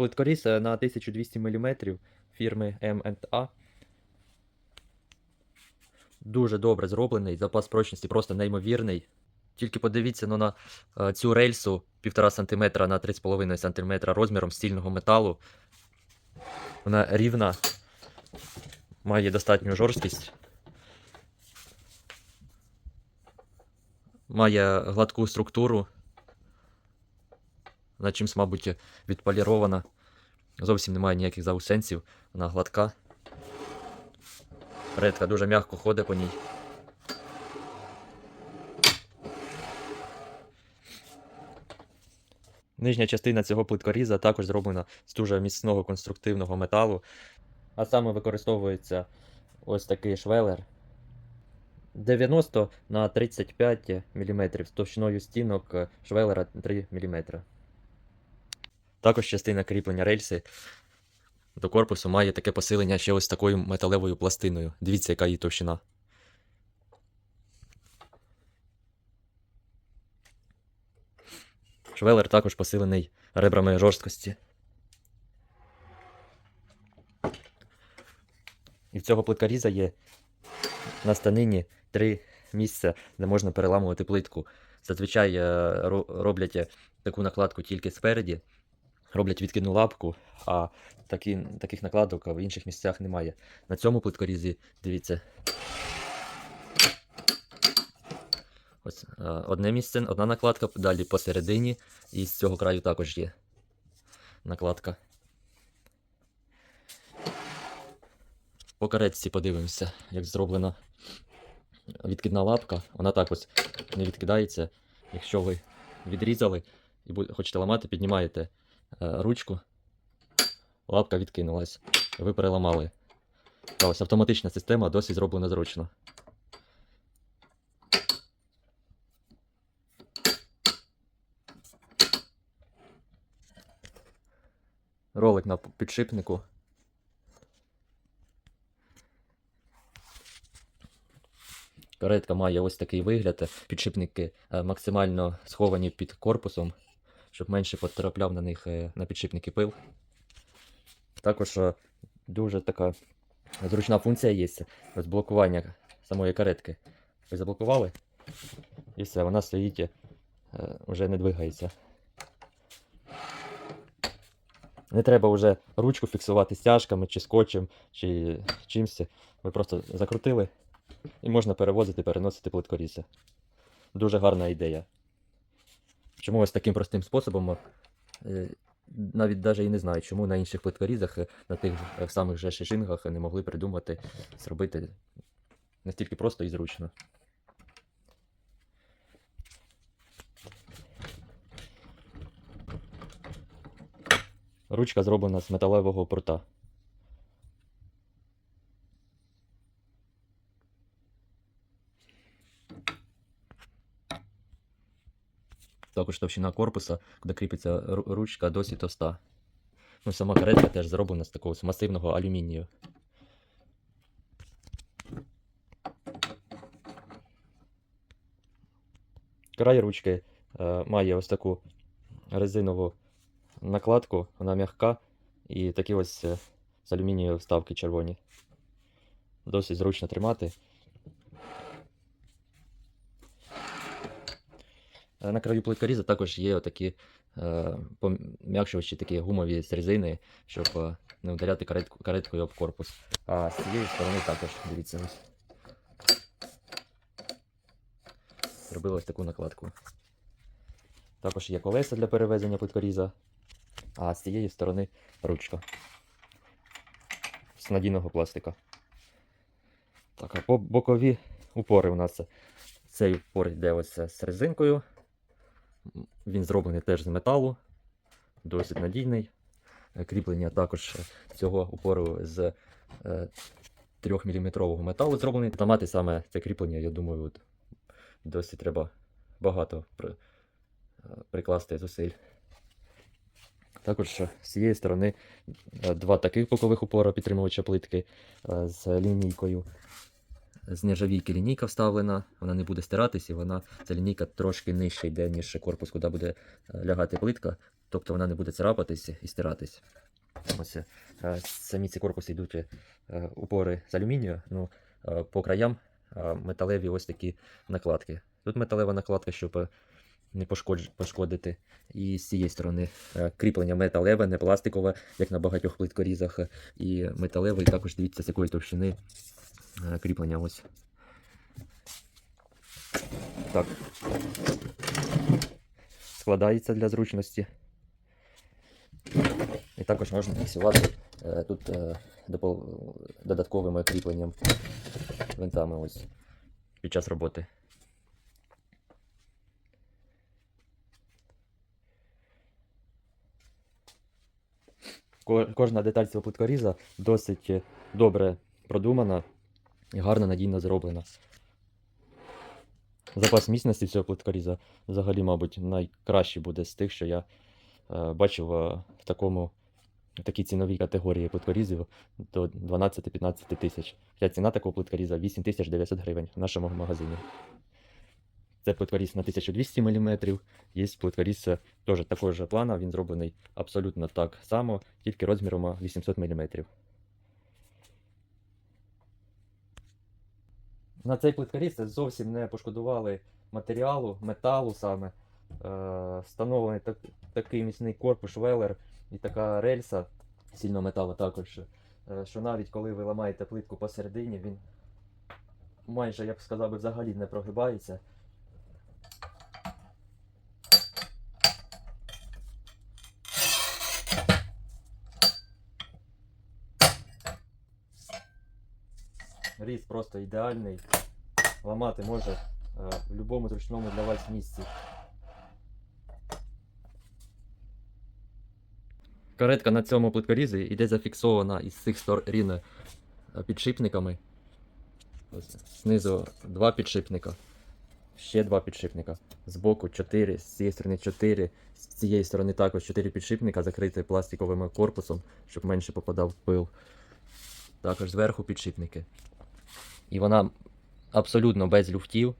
Плиткоріз на 1200 мм фірми M&A. Дуже добре зроблений, запас прочності просто неймовірний. Тільки подивіться ну, на е, цю рельсу 1,5 см на 3,5 см розміром стільного металу. Вона рівна, має достатню жорсткість. Має гладку структуру. Вона чимсь, мабуть, відполірована. Зовсім немає ніяких заусенців. Вона гладка. Редка дуже м'яко ходить по ній. Нижня частина цього плиткоріза також зроблена з дуже міцного конструктивного металу. А саме використовується ось такий швелер 90 на 35 мм з товщиною стінок е, швелера 3 мм. Також частина кріплення рельси до корпусу має таке посилення ще ось такою металевою пластиною. Дивіться, яка її товщина. Швелер також посилений ребрами жорсткості. І в цього плиткоріза є на станині три місця, де можна переламувати плитку. Зазвичай е, роблять е, таку накладку тільки спереді, роблять відкидну лапку, а такі, таких накладок в інших місцях немає. На цьому плиткорізі, дивіться. Ось е, одне місце, одна накладка, далі посередині, і з цього краю також є накладка. По каретці подивимося, як зроблена відкидна лапка. Вона так ось не відкидається. Якщо ви відрізали і хочете ламати, піднімаєте ручку, лапка відкинулась. Ви переламали. Та ось автоматична система досить зроблена зручно. Ролик на підшипнику. Каретка має ось такий вигляд. Підшипники е, максимально сховані під корпусом, щоб менше потрапляв на них е, на підшипники пил. Також е, дуже така зручна функція є ось блокування самої каретки. Ви заблокували, і все, вона стоїть, е, вже не двигається. Не треба вже ручку фіксувати стяжками, чи скотчем, чи чимось. Ви просто закрутили і можна перевозити, переносити плиткорізи. Дуже гарна ідея. Чому ось таким простим способом? е, Навіть навіть і не знаю, чому на інших плиткорізах, е, на тих е, самих же шишингах не могли придумати зробити настільки просто і зручно. Ручка зроблена з металевого прута. Також товщина корпуса, куди кріпиться ручка, досить товста. Ну, сама каретка теж зроблена з такого масивного алюмінію. Край ручки е, має ось таку резинову накладку, вона м'яка і такі ось е, з алюмінієвої вставки червоні. Досить зручно тримати. На краю плиткоріза також є отакі е, пом'якшувачі, такі гумові з резини, щоб е, не ударяти каретку, кареткою об корпус. А з цієї сторони також, дивіться ось. Зробили таку накладку. Також є колеса для перевезення плиткоріза, а з цієї сторони ручка з надійного пластика. Так, а по бокові упори у нас цей упор йде ось з резинкою. Він зроблений теж з металу, досить надійний. Е, Кріплення також цього упору з 3-мм металу зроблений. Та мати саме це кріплення, я думаю, досить треба багато е, прикласти зусиль. Також е, з цієї сторони е, два таких бокових упора підтримувача плитки е, з лінійкою. З нержавійки лінійка вставлена, вона не буде стиратись, і вона ця лінійка трошки нижче йде, ніж корпус, куди буде е, лягати плитка. тобто вона не буде царапатись і стиратись. Ось е, самі ці корпуси йдуть е, упори з алюмінію, ну, по краям металеві ось такі накладки. Тут металева накладка, щоб не пошкодити. І з цієї сторони кріплення металеве, не пластикове, як на багатьох плиткорізах. І металеве, і також дивіться, з якої товщини кріплення ось. Так. Складається для зручності. І також можна фіксувати е, тут е, додатковим кріпленням винтами ось під час роботи. Кожна деталь цього плиткоріза досить е, добре продумана і гарно надійно зроблена. Запас міцності цього плиткоріза взагалі, мабуть, найкращий буде з тих, що я е, бачив е, в такому в такій ціновій категорії плиткорізів до 12-15 тисяч. Хоча ціна такого плиткоріза 8900 гривень в нашому магазині. Це плиткоріз на 1200 мм. Є плиткоріз е, теж такого ж плана, він зроблений абсолютно так само, тільки розміром 800 мм. На цей плиткаріст зовсім не пошкодували матеріалу, металу саме. Е, встановлений так, такий міцний корпус швелер і така рельса сильного металу також. е, Що навіть коли ви ламаєте плитку посередині, він майже, я б сказав, взагалі не прогибається. Різ просто ідеальний. Ламати може в будь-якому зручному для вас місці. Каретка на цьому плиткорізі йде зафіксована із цих сторін е, підшипниками. Знизу два підшипника, ще два підшипника. Збоку 4, з цієї сторони 4, з цієї сторони також 4 підшипника, закриті пластиковим корпусом, щоб менше попадав пил. Також зверху підшипники. І вона абсолютно без люфтів,